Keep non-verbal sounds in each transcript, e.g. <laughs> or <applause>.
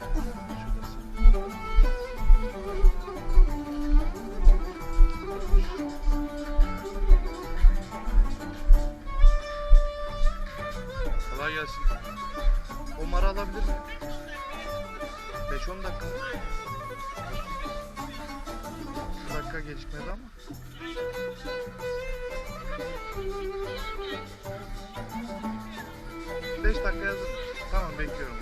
Kolay gelsin. O mara alabilir mi? 5-10 dakika. 10 dakika geçmedi ama. Beş dakika yazın. Tamam bekliyorum.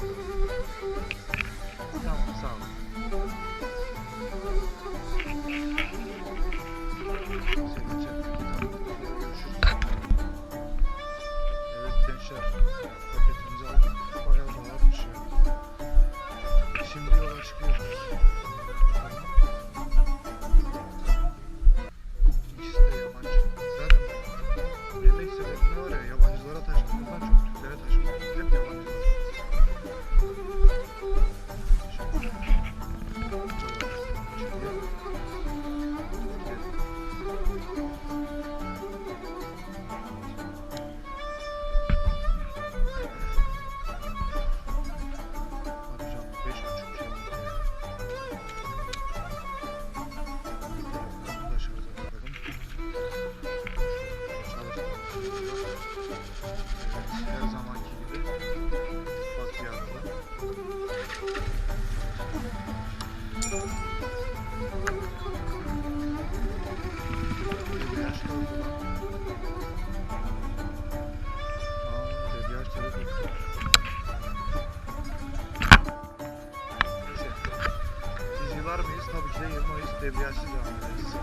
Yılar mıyız? Tabii ki de yılmayız. Debriyajsız devam ederiz.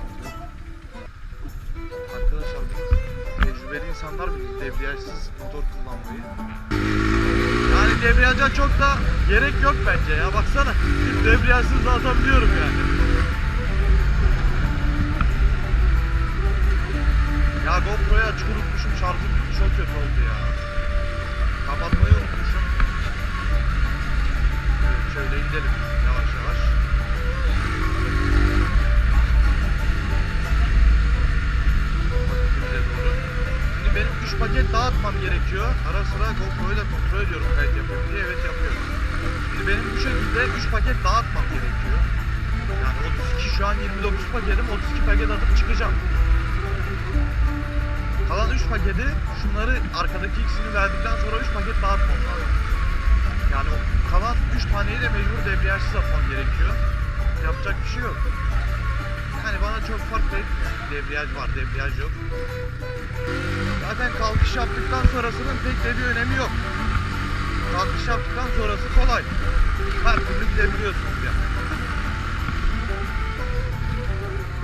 Arkadaşlar bu tecrübeli insanlar bilir debriyajsız motor kullanmayı. Debriyaja çok da gerek yok bence ya. Baksana. Debriyajsız atabiliyorum yani. Ya GoPro'yu açık unutmuşum. Şarjım çok kötü oldu ya. Kapatmayı unutmuşum. Şöyle gidelim yavaş 3 paket dağıtmam gerekiyor. Ara sıra GoPro'yu da kontrol ediyorum kayıt yapıyorum diye. Evet yapıyorum. Şimdi benim bu şekilde 3 paket dağıtmam gerekiyor. Yani 32 şu an 29 paketim 32 paket atıp çıkacağım. Kalan 3 paketi şunları arkadaki ikisini verdikten sonra 3 paket dağıtmam lazım. Yani kalan 3 taneyi de mecbur debriyajsız atmam gerekiyor. Yapacak bir şey yok. Çok fark da etmiyor. Debriyaj var, debriyaj yok. Zaten kalkış yaptıktan sonrasının pek de bir önemi yok. Kalkış yaptıktan sonrası kolay. Her türlü gidebiliyorsunuz yani.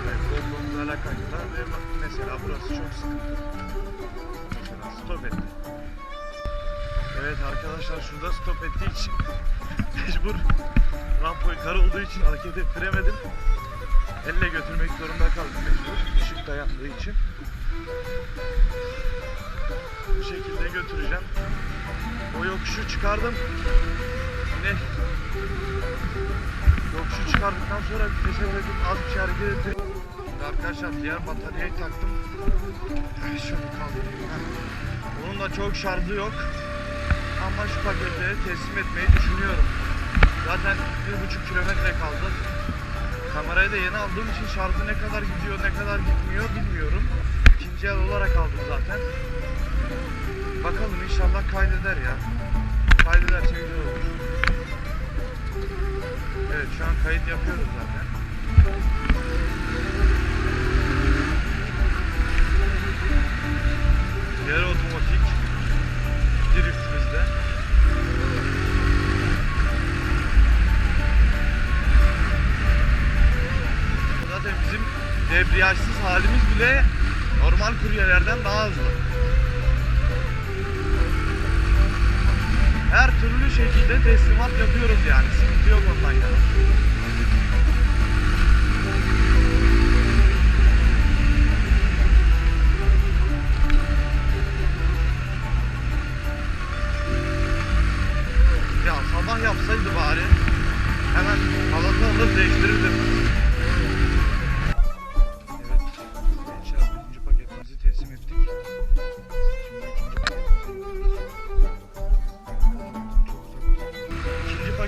Evet, GoPro'muz alakayla ve mesela burası çok sıkıntı. Mesela stop etti. Evet arkadaşlar şurada stop ettiği için <laughs> mecbur rampayı kar olduğu için hareket ettiremedim. Götürmek zorunda mecbur ışık dayandığı için. Bu şekilde götüreceğim. O yokuşu çıkardım. Yine yokuşu çıkardıktan sonra vitese bırakıp az bir şey hareket ettim. Arkadaşlar diğer bataryayı taktım. Şunu kaldırayım. Bunun da çok şarjı yok. Ama şu paketleri teslim etmeyi düşünüyorum. Zaten bir buçuk kilometre kaldı. Kamerayı da yeni aldığım için şarjı ne kadar gidiyor ne kadar gitmiyor bilmiyorum. İkinci el olarak aldım zaten. Bakalım inşallah kaydeder ya. Kaydederse güzel olur. Evet şu an kayıt yapıyoruz zaten. Debriyajsız halimiz bile normal kuryelerden daha hızlı. Her türlü şekilde teslimat yapıyoruz yani. Sıkıntı yok ondan yana.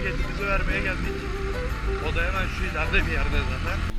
Paketimizi vermeye geldik. O da hemen şu ileride bir yerde zaten.